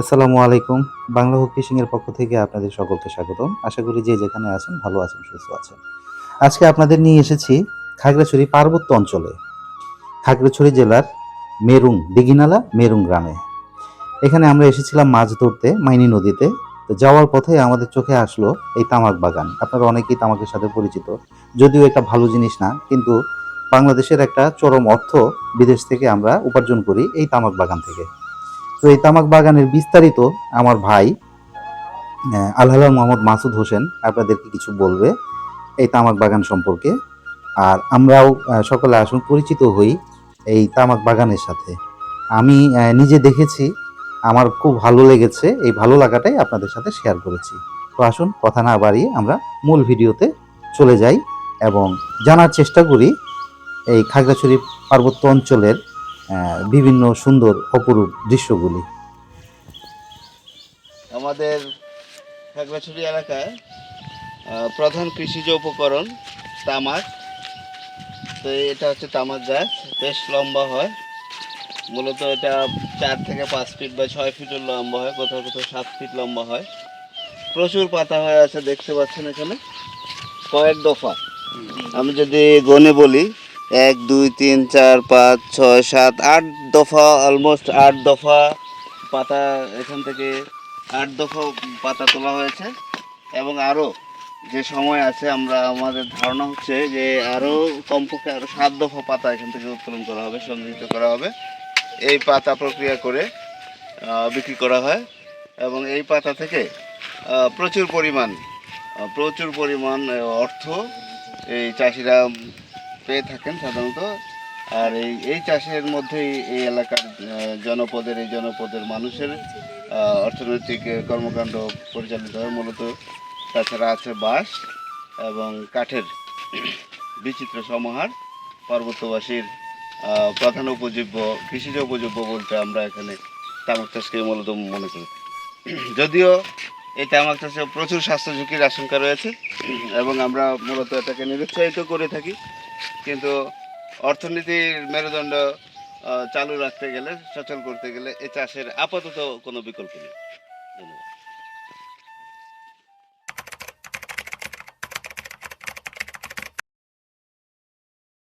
আসসালামু আলাইকুম। বাংলা হুক এর পক্ষ থেকে আপনাদের সকলকে স্বাগতম। আশা করি যে যেখানে আছেন ভালো আছেন, সুস্থ আছেন। আজকে আপনাদের নিয়ে এসেছি খাগড়াছড়ি পার্বত্য অঞ্চলে, খাগড়াছড়ি জেলার মেরুং দিঘিনালা মেরুং গ্রামে। এখানে আমরা এসেছিলাম মাছ ধরতে মাইনি নদীতে। তো যাওয়ার পথে আমাদের চোখে আসলো এই তামাক বাগান। আপনারা অনেকেই তামাকের সাথে পরিচিত, যদিও এটা ভালো জিনিস না, কিন্তু বাংলাদেশের একটা চরম অর্থ বিদেশ থেকে আমরা উপার্জন করি এই তামাক বাগান থেকে। তো এই তামাক বাগানের বিস্তারিত আমার ভাই আলহালাল মোহাম্মদ মাসুদ হোসেন আপনাদেরকে কিছু বলবে এই তামাক বাগান সম্পর্কে। আর আমরাও সকলে আসুন পরিচিত হই এই তামাক বাগানের সাথে। আমি নিজে দেখেছি, আমার খুব ভালো লেগেছে, এই ভালো লাগাটাই আপনাদের সাথে শেয়ার করেছি। তো আসুন, কথা না বাড়িয়ে আমরা মূল ভিডিওতে চলে যাই এবং জানার চেষ্টা করি এই খাগড়াছড়ি পার্বত্য অঞ্চলের বিভিন্ন সুন্দর অপরূপ দৃশ্যগুলি। আমাদের খাগড়াছড়ি এলাকায় প্রধান কৃষিজ উপকরণ তামাক। তো এটা হচ্ছে তামাক গাছ বেশ লম্বা হয়। মূলত এটা চার থেকে পাঁচ ফিট বা ছয় ফিটের লম্বা হয় কোথাও কোথাও সাত ফিট লম্বা হয়। প্রচুর পাতা হয়ে আছে দেখতে পাচ্ছেন এখানে। কয়েক দফা। আমি যদি গনে বলি এক, দুই, তিন, চার, পাঁচ, ছয়, সাত, আট দফা অলমোস্ট আট দফা পাতা এখান থেকে আট দফা পাতা তোলা হয়েছে। এবং আরও যে সময় আছে, আমরা আমাদের ধারণা হচ্ছে যে আরও কমপক্ষে আরও সাত দফা পাতা এখান থেকে উত্তোলন করা হবে, সংগৃহীত করা হবে। এই পাতা প্রক্রিয়া করে বিক্রি করা হয়। এবং এই পাতা থেকে প্রচুর পরিমাণ প্রচুর পরিমাণ অর্থ এই চাষিরা পেয়ে থাকেন সাধারণত। আর এই এই চাষের মধ্যেই এই এলাকার জনপদের, এই জনপদের মানুষের অর্থনৈতিক কর্মকাণ্ড পরিচালিত হয়। মূলত তাছাড়া আছে বাঁশ এবং কাঠের বিচিত্র সমাহার। পার্বত্যবাসীর প্রধান উপজীব্য, কৃষিজ উপজীব্য বলতে আমরা এখানে তামাক চাষকে মূলত মনে করি। যদিও এই তামাক চাষে প্রচুর স্বাস্থ্য ঝুঁকির আশঙ্কা রয়েছে এবং আমরা মূলত এটাকে নিরুৎসাহিত করে থাকি। কিন্তু অর্থনীতির মেরুদণ্ড চালু রাখতে গেলে, সচল করতে গেলে এ চাষের আপাতত কোনো বিকল্প নেই। ধন্যবাদ।